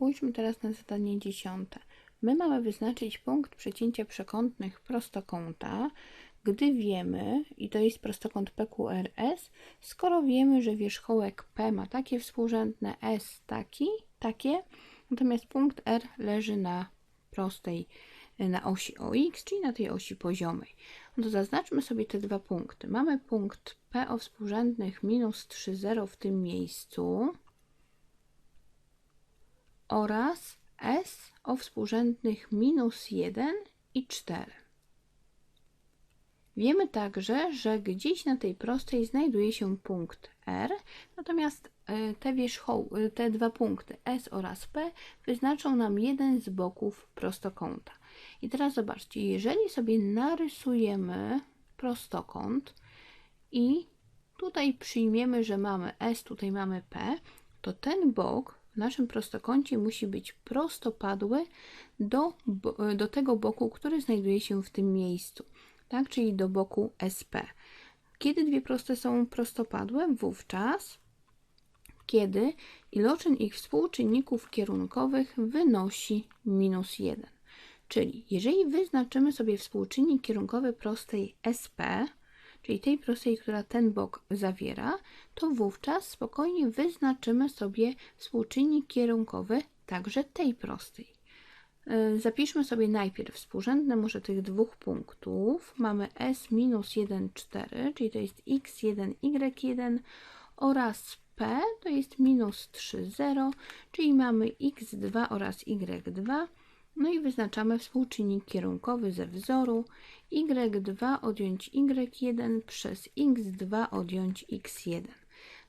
spójrzmy teraz na zadanie dziesiąte. My mamy wyznaczyć punkt przecięcia przekątnych prostokąta, gdy wiemy, i to jest prostokąt PQRS, skoro wiemy, że wierzchołek P ma takie współrzędne, S taki, takie, natomiast punkt R leży na prostej, na osi OX, czyli na tej osi poziomej. No to zaznaczmy sobie te dwa punkty. Mamy punkt P o współrzędnych minus 3,0 w tym miejscu oraz S o współrzędnych minus 1 i 4. Wiemy także, że gdzieś na tej prostej znajduje się punkt R, natomiast e, te, e, te dwa punkty S oraz P wyznaczą nam jeden z boków prostokąta. I teraz zobaczcie, jeżeli sobie narysujemy prostokąt i tutaj przyjmiemy, że mamy S, tutaj mamy P, to ten bok w naszym prostokącie musi być prostopadły do, do tego boku, który znajduje się w tym miejscu, tak? czyli do boku SP. Kiedy dwie proste są prostopadłe? Wówczas, kiedy iloczyn ich współczynników kierunkowych wynosi minus 1. Czyli jeżeli wyznaczymy sobie współczynnik kierunkowy prostej SP, czyli tej prostej, która ten bok zawiera, to wówczas spokojnie wyznaczymy sobie współczynnik kierunkowy także tej prostej. E, zapiszmy sobie najpierw współrzędne może tych dwóch punktów. Mamy S minus 1, 4, czyli to jest x1, y1 oraz P to jest minus 3, 0, czyli mamy x2 oraz y2 no i wyznaczamy współczynnik kierunkowy ze wzoru y2 odjąć y1 przez x2 odjąć x1.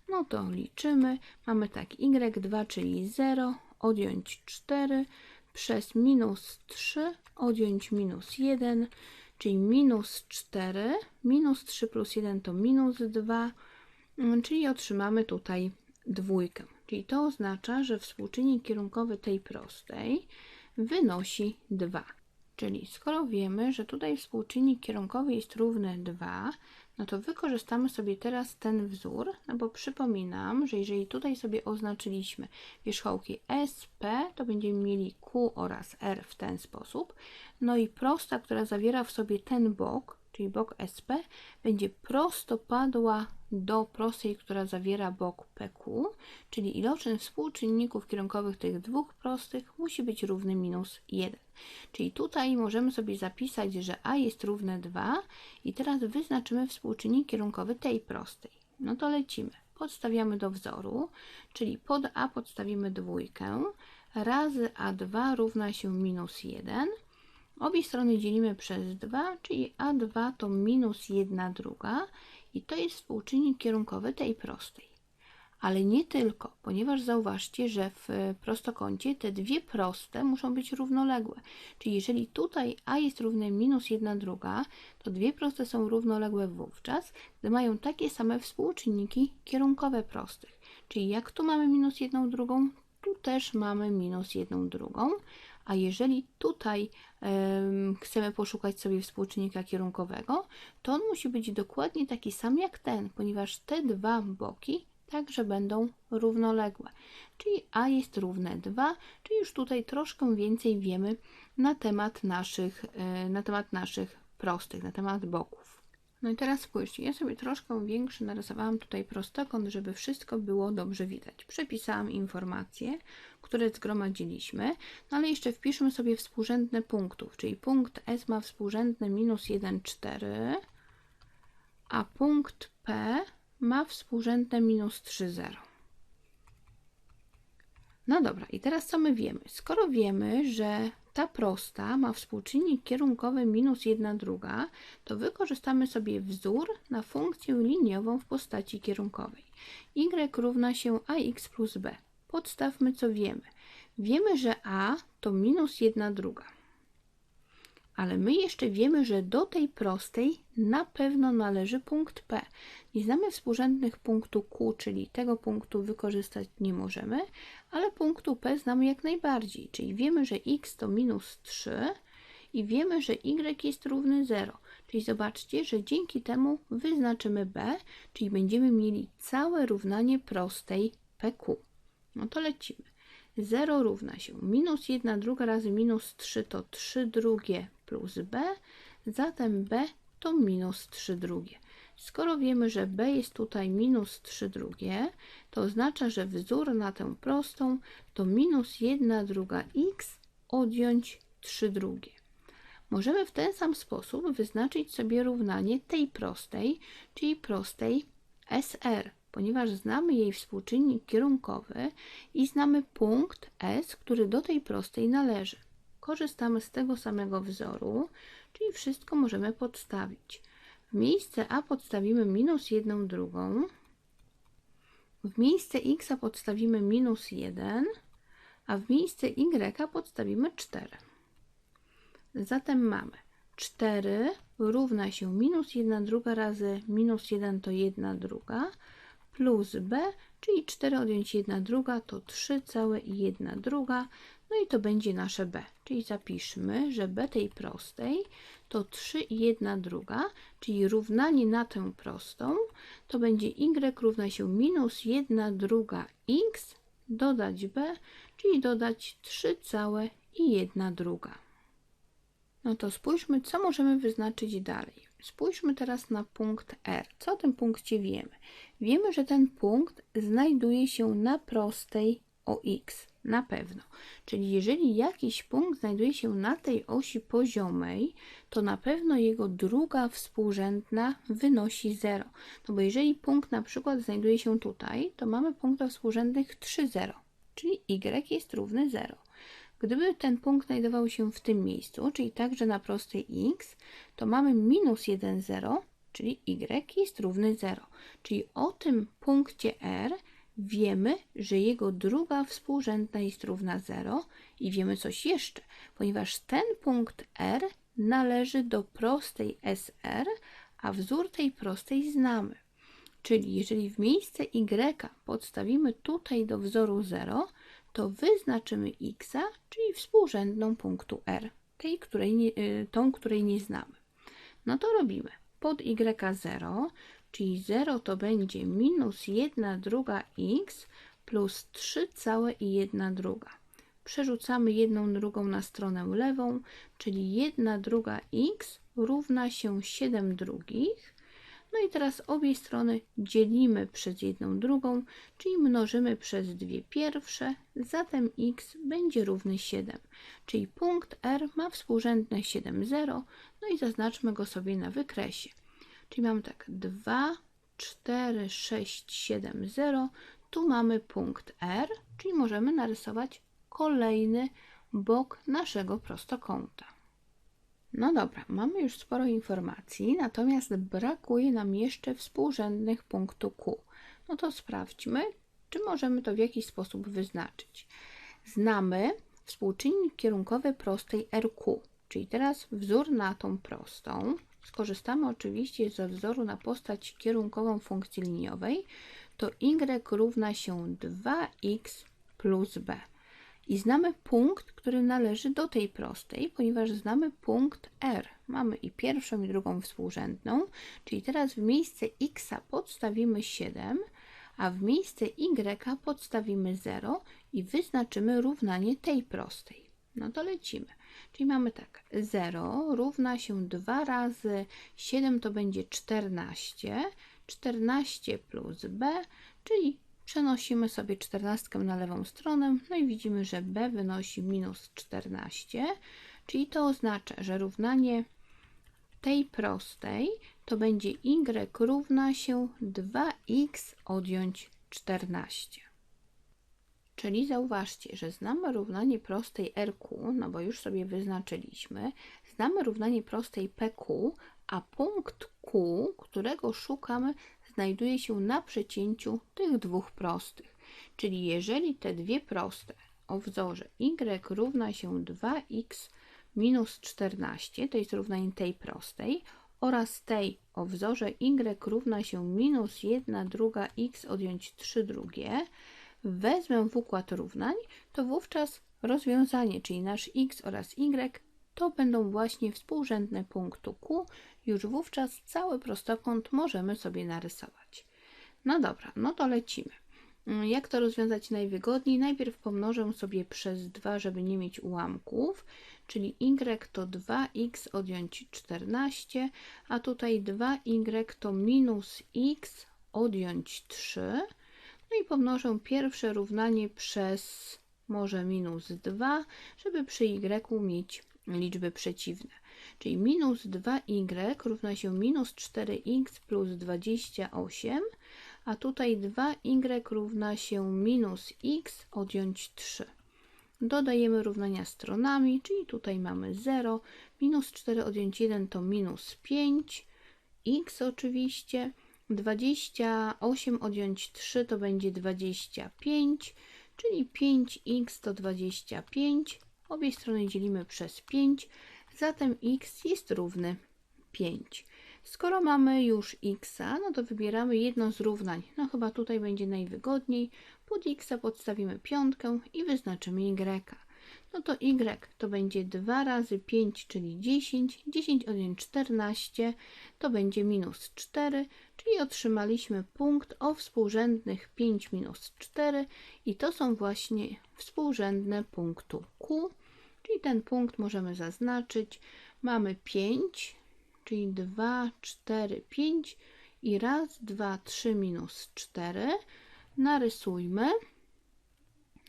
No to liczymy. Mamy tak y2, czyli 0 odjąć 4 przez minus 3 odjąć minus 1, czyli minus 4. Minus 3 plus 1 to minus 2, mm, czyli otrzymamy tutaj dwójkę. Czyli to oznacza, że współczynnik kierunkowy tej prostej wynosi 2. Czyli skoro wiemy, że tutaj współczynnik kierunkowy jest równy 2, no to wykorzystamy sobie teraz ten wzór, no bo przypominam, że jeżeli tutaj sobie oznaczyliśmy wierzchołki SP, to będziemy mieli Q oraz R w ten sposób. No i prosta, która zawiera w sobie ten bok, czyli bok SP, będzie prostopadła do prostej, która zawiera bok PQ, czyli iloczyn współczynników kierunkowych tych dwóch prostych musi być równy minus 1. Czyli tutaj możemy sobie zapisać, że A jest równe 2 i teraz wyznaczymy współczynnik kierunkowy tej prostej. No to lecimy. Podstawiamy do wzoru, czyli pod A podstawimy dwójkę, razy A2 równa się minus 1, Obie strony dzielimy przez 2, czyli A2 to minus 1 druga i to jest współczynnik kierunkowy tej prostej. Ale nie tylko, ponieważ zauważcie, że w prostokącie te dwie proste muszą być równoległe. Czyli jeżeli tutaj a jest równe minus 1 druga, to dwie proste są równoległe wówczas, gdy mają takie same współczynniki kierunkowe prostych. Czyli jak tu mamy minus 1 drugą, tu też mamy minus 1 drugą, a jeżeli tutaj chcemy poszukać sobie współczynnika kierunkowego, to on musi być dokładnie taki sam jak ten, ponieważ te dwa boki także będą równoległe. Czyli A jest równe 2, czyli już tutaj troszkę więcej wiemy na temat naszych, e, na temat naszych prostych, na temat boków. No i teraz spójrzcie, ja sobie troszkę większy narysowałam tutaj prostokąt, żeby wszystko było dobrze widać. Przepisałam informacje, które zgromadziliśmy, no ale jeszcze wpiszmy sobie współrzędne punktów, czyli punkt S ma współrzędne minus 1, 4, a punkt P ma współrzędne minus 3, 0. No dobra, i teraz co my wiemy? Skoro wiemy, że ta prosta ma współczynnik kierunkowy minus 1 druga, to wykorzystamy sobie wzór na funkcję liniową w postaci kierunkowej. y równa się ax plus b. Podstawmy co wiemy. Wiemy, że a to minus 1 druga ale my jeszcze wiemy, że do tej prostej na pewno należy punkt P. Nie znamy współrzędnych punktu Q, czyli tego punktu wykorzystać nie możemy, ale punktu P znamy jak najbardziej, czyli wiemy, że x to minus 3 i wiemy, że y jest równy 0. Czyli zobaczcie, że dzięki temu wyznaczymy B, czyli będziemy mieli całe równanie prostej PQ. No to lecimy. 0 równa się minus 1 druga razy minus 3 to 3 drugie plus b, zatem b to minus 3 drugie. Skoro wiemy, że b jest tutaj minus 3 drugie, to oznacza, że wzór na tę prostą to minus 1 druga x odjąć 3 drugie. Możemy w ten sam sposób wyznaczyć sobie równanie tej prostej, czyli prostej SR, ponieważ znamy jej współczynnik kierunkowy i znamy punkt S, który do tej prostej należy. Korzystamy z tego samego wzoru, czyli wszystko możemy podstawić. W miejsce a podstawimy minus 1 drugą, w miejsce x podstawimy minus 1, a w miejsce y podstawimy 4. Zatem mamy 4 równa się minus 1 druga razy minus 1 to 1 druga plus b, czyli 4 odjąć 1 druga to 3 całe i 1 druga, no i to będzie nasze b. Czyli zapiszmy, że b tej prostej to 3 i 1 druga, czyli równanie na tę prostą to będzie y równa się minus 1 druga x dodać b, czyli dodać 3 całe i 1 druga. No to spójrzmy, co możemy wyznaczyć dalej. Spójrzmy teraz na punkt R. Co o tym punkcie wiemy? Wiemy, że ten punkt znajduje się na prostej o x. Na pewno. Czyli jeżeli jakiś punkt znajduje się na tej osi poziomej, to na pewno jego druga współrzędna wynosi 0. No bo jeżeli punkt na przykład znajduje się tutaj, to mamy punktów współrzędnych 3, 0. Czyli y jest równy 0. Gdyby ten punkt znajdował się w tym miejscu, czyli także na prostej x, to mamy minus 1, 0, czyli y jest równy 0. Czyli o tym punkcie R wiemy, że jego druga współrzędna jest równa 0 i wiemy coś jeszcze, ponieważ ten punkt R należy do prostej SR, a wzór tej prostej znamy. Czyli jeżeli w miejsce y podstawimy tutaj do wzoru 0, to wyznaczymy x, czyli współrzędną punktu r, tej, której nie, y, tą, której nie znamy. No to robimy. Pod y 0, czyli 0 to będzie minus 1 druga x plus 3 całe i 1 druga. Przerzucamy jedną drugą na stronę lewą, czyli 1 druga x równa się 7 drugich no i teraz obie strony dzielimy przez jedną drugą, czyli mnożymy przez dwie pierwsze, zatem x będzie równy 7. Czyli punkt R ma współrzędne 7, 0, no i zaznaczmy go sobie na wykresie. Czyli mamy tak 2, 4, 6, 7, 0. Tu mamy punkt R, czyli możemy narysować kolejny bok naszego prostokąta. No dobra, mamy już sporo informacji, natomiast brakuje nam jeszcze współrzędnych punktu Q. No to sprawdźmy, czy możemy to w jakiś sposób wyznaczyć. Znamy współczynnik kierunkowy prostej RQ, czyli teraz wzór na tą prostą. Skorzystamy oczywiście ze wzoru na postać kierunkową funkcji liniowej, to y równa się 2x plus b. I znamy punkt, który należy do tej prostej, ponieważ znamy punkt R. Mamy i pierwszą, i drugą współrzędną, czyli teraz w miejsce x podstawimy 7, a w miejsce y podstawimy 0 i wyznaczymy równanie tej prostej. No to lecimy. Czyli mamy tak, 0 równa się 2 razy 7 to będzie 14, 14 plus b, czyli Przenosimy sobie czternastkę na lewą stronę, no i widzimy, że b wynosi minus 14, czyli to oznacza, że równanie tej prostej to będzie y równa się 2x odjąć 14. Czyli zauważcie, że znamy równanie prostej RQ, no bo już sobie wyznaczyliśmy, znamy równanie prostej PQ, a punkt Q, którego szukamy, znajduje się na przecięciu tych dwóch prostych. Czyli jeżeli te dwie proste o wzorze y równa się 2x minus 14, to jest równanie tej prostej, oraz tej o wzorze y równa się minus 1 druga x odjąć 3 drugie, wezmę w układ równań, to wówczas rozwiązanie, czyli nasz x oraz y, to będą właśnie współrzędne punktu Q już wówczas cały prostokąt możemy sobie narysować. No dobra, no to lecimy. Mm, Jak to rozwiązać najwygodniej? Najpierw pomnożę sobie przez 2, żeby nie mieć ułamków, czyli y to 2x odjąć 14, a tutaj 2y to minus x odjąć 3. No i pomnożę pierwsze równanie przez może minus 2, żeby przy y mieć liczby przeciwne. Czyli minus 2y równa się minus 4x plus 28, a tutaj 2y równa się minus x odjąć 3. Dodajemy równania stronami, czyli tutaj mamy 0, minus 4 odjąć 1 to minus 5, x oczywiście, 28 odjąć 3 to będzie 25, czyli 5x to 25, obie strony dzielimy przez 5, zatem x jest równy 5. Skoro mamy już x, no to wybieramy jedno z równań. No chyba tutaj będzie najwygodniej. Pod x podstawimy piątkę i wyznaczymy y. No to y to będzie 2 razy 5, czyli 10. 10 odjąć 14 to będzie minus 4, czyli otrzymaliśmy punkt o współrzędnych 5 minus 4 i to są właśnie współrzędne punktu Q, czyli ten punkt możemy zaznaczyć. Mamy 5, czyli 2, 4, 5 i raz, 2, 3 minus 4. Narysujmy.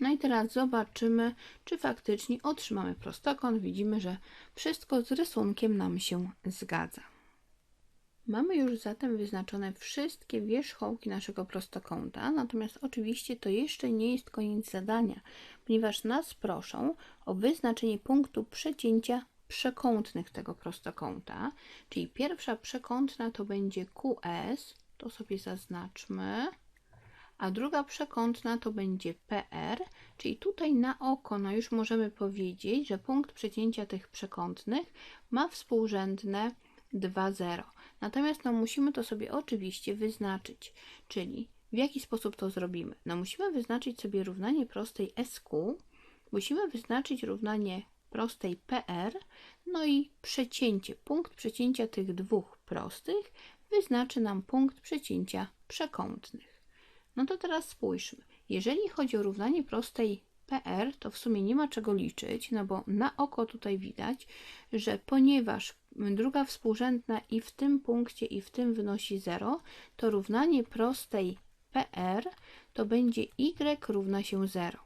No i teraz zobaczymy, czy faktycznie otrzymamy prostokąt. Widzimy, że wszystko z rysunkiem nam się zgadza. Mamy już zatem wyznaczone wszystkie wierzchołki naszego prostokąta, natomiast oczywiście to jeszcze nie jest koniec zadania, ponieważ nas proszą o wyznaczenie punktu przecięcia przekątnych tego prostokąta, czyli pierwsza przekątna to będzie QS, to sobie zaznaczmy, a druga przekątna to będzie PR, czyli tutaj na oko no już możemy powiedzieć, że punkt przecięcia tych przekątnych ma współrzędne 2,0. Natomiast no, musimy to sobie oczywiście wyznaczyć, czyli w jaki sposób to zrobimy? No musimy wyznaczyć sobie równanie prostej SQ, musimy wyznaczyć równanie prostej PR, no i przecięcie. Punkt przecięcia tych dwóch prostych wyznaczy nam punkt przecięcia przekątnych. No to teraz spójrzmy. Jeżeli chodzi o równanie prostej PR, to w sumie nie ma czego liczyć, no bo na oko tutaj widać, że ponieważ druga współrzędna i w tym punkcie i w tym wynosi 0, to równanie prostej PR to będzie y równa się 0.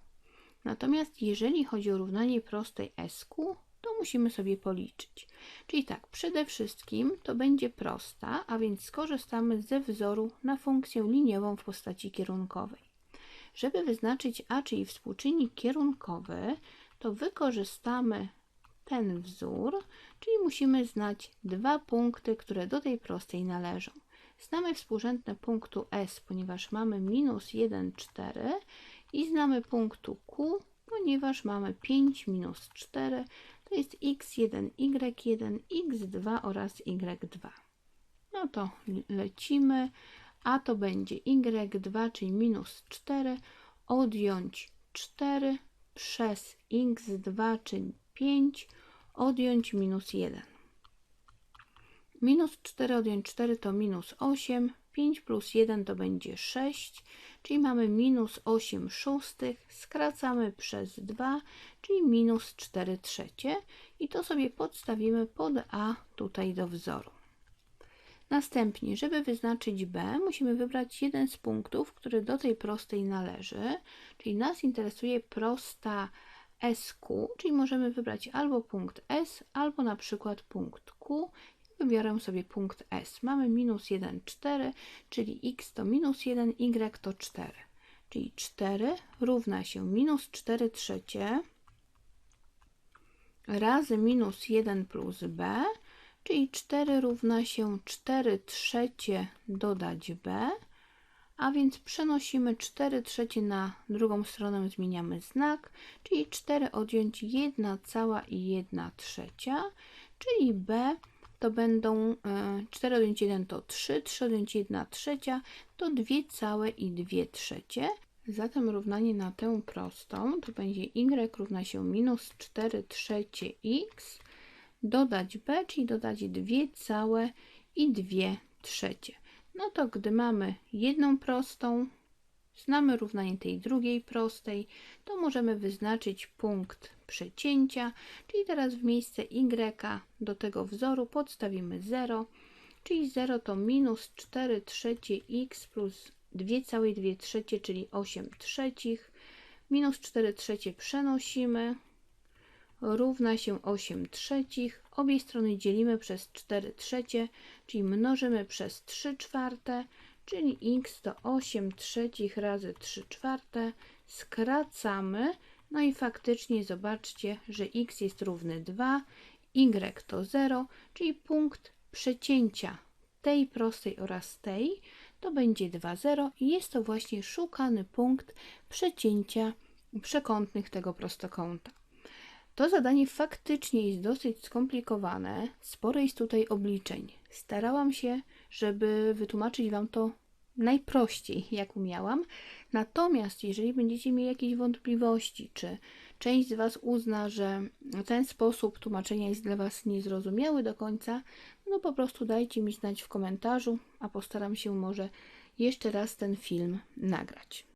Natomiast jeżeli chodzi o równanie prostej SQ, to musimy sobie policzyć. Czyli tak, przede wszystkim to będzie prosta, a więc skorzystamy ze wzoru na funkcję liniową w postaci kierunkowej. Żeby wyznaczyć a, czyli współczynnik kierunkowy, to wykorzystamy ten wzór, czyli musimy znać dwa punkty, które do tej prostej należą. Znamy współrzędne punktu S, ponieważ mamy minus 1, 4 i znamy punktu Q, ponieważ mamy 5 minus 4, to jest x1, y1, x2 oraz y2. No to lecimy, a to będzie y2, czyli minus 4, odjąć 4 przez x2, czyli 5, odjąć minus 1. Minus 4 odjąć 4 to minus 8, 5 plus 1 to będzie 6, czyli mamy minus 8 szóstych, skracamy przez 2, czyli minus 4 trzecie i to sobie podstawimy pod A tutaj do wzoru. Następnie, żeby wyznaczyć B, musimy wybrać jeden z punktów, który do tej prostej należy, czyli nas interesuje prosta SQ, czyli możemy wybrać albo punkt S, albo na przykład punkt Q Wybiorę sobie punkt S. Mamy minus 1, 4, czyli x to minus 1, y to 4. Czyli 4 równa się minus 4 trzecie razy minus 1 plus b, czyli 4 równa się 4 trzecie dodać b, a więc przenosimy 4 trzecie na drugą stronę, zmieniamy znak, czyli 4 odjąć 1 cała i 1 trzecia, czyli b to będą 4 e, odjąć 1 to 3, 3 odjąć 1 trzecia to 2 całe i 2 trzecie. Zatem równanie na tę prostą to będzie y równa się minus 4 trzecie x dodać b, czyli dodać 2 całe i 2 trzecie. No to gdy mamy jedną prostą, znamy równanie tej drugiej prostej, to możemy wyznaczyć punkt przecięcia, czyli teraz w miejsce y do tego wzoru podstawimy 0, czyli 0 to minus 4 trzecie x plus 2,2 trzecie, czyli 8 trzecich, minus 4 trzecie przenosimy, równa się 8 trzecich. Obie strony dzielimy przez 4 trzecie, czyli mnożymy przez 3 czwarte, czyli x to 8 trzecich razy 3 czwarte. Skracamy, no i faktycznie zobaczcie, że x jest równy 2, y to 0, czyli punkt przecięcia tej prostej oraz tej to będzie 2, 0 i jest to właśnie szukany punkt przecięcia przekątnych tego prostokąta. To zadanie faktycznie jest dosyć skomplikowane, sporo jest tutaj obliczeń. Starałam się, żeby wytłumaczyć Wam to najprościej, jak umiałam. Natomiast jeżeli będziecie mieli jakieś wątpliwości, czy część z Was uzna, że ten sposób tłumaczenia jest dla Was niezrozumiały do końca, no po prostu dajcie mi znać w komentarzu, a postaram się może jeszcze raz ten film nagrać.